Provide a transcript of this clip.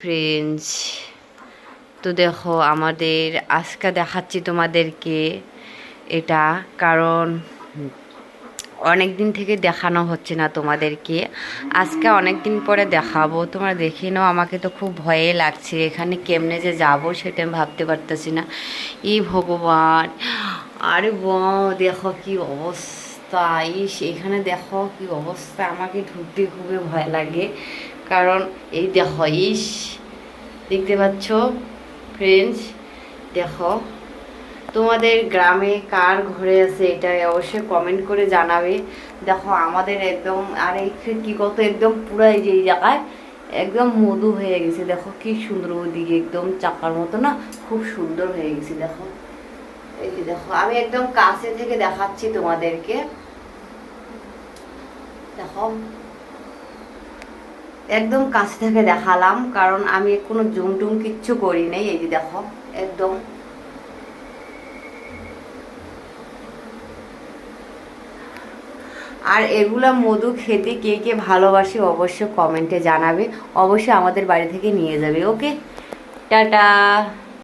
Friends তো দেখো আমাদের, আজকে দেখাচ্ছি তোমাদেরকে এটা, কারণ অনেক দিন থেকে দেখানো হচ্ছে না তোমাদেরকে। আজকে অনেক দিন পরে দেখাবো। তোমরা দেখে নাও, আমাকে তো খুব ভয়ে লাগছে। এখানে কেমনে যে যাব সেটা আমি ভাবতে পারতেছি না। ই ভগবান, আরে ব দেখো কি অবস্থা। ইস এখানে দেখো কি অবস্থা, আমাকে ঢুকতে খুবই ভয় লাগে। কারণ এই দেখো, ইস, দেখতে পাচ্ছ ফ্রেন্ডস দেখো, তোমাদের গ্রামে কার ঘরে আছে এটা অবশ্যই কমেন্ট করে জানাবে। দেখো, আমাদের একদম, আর এই কি কত একদম পুরো এই যে এই জায়গায়, একদম মধু হয়ে গেছে। দেখো, কি সুন্দর ওদিকে, একদম চাকার মতো না, খুব সুন্দর হয়ে গেছে। দেখো, এই দেখো, আমি একদম কাছে থেকে দেখাচ্ছি তোমাদেরকে। একদম কাছ থেকে দেখালাম, কারণ আমি কোনো জুম টুম কিচ্ছু করি নাই, এই যে দেখো, একদম। আর এগুলা মধু খেতে কে কে ভালোবাসে অবশ্যই কমেন্টে জানাবে, অবশ্যই আমাদের বাড়ি থেকে নিয়ে যাবে, ওকে? টাটা।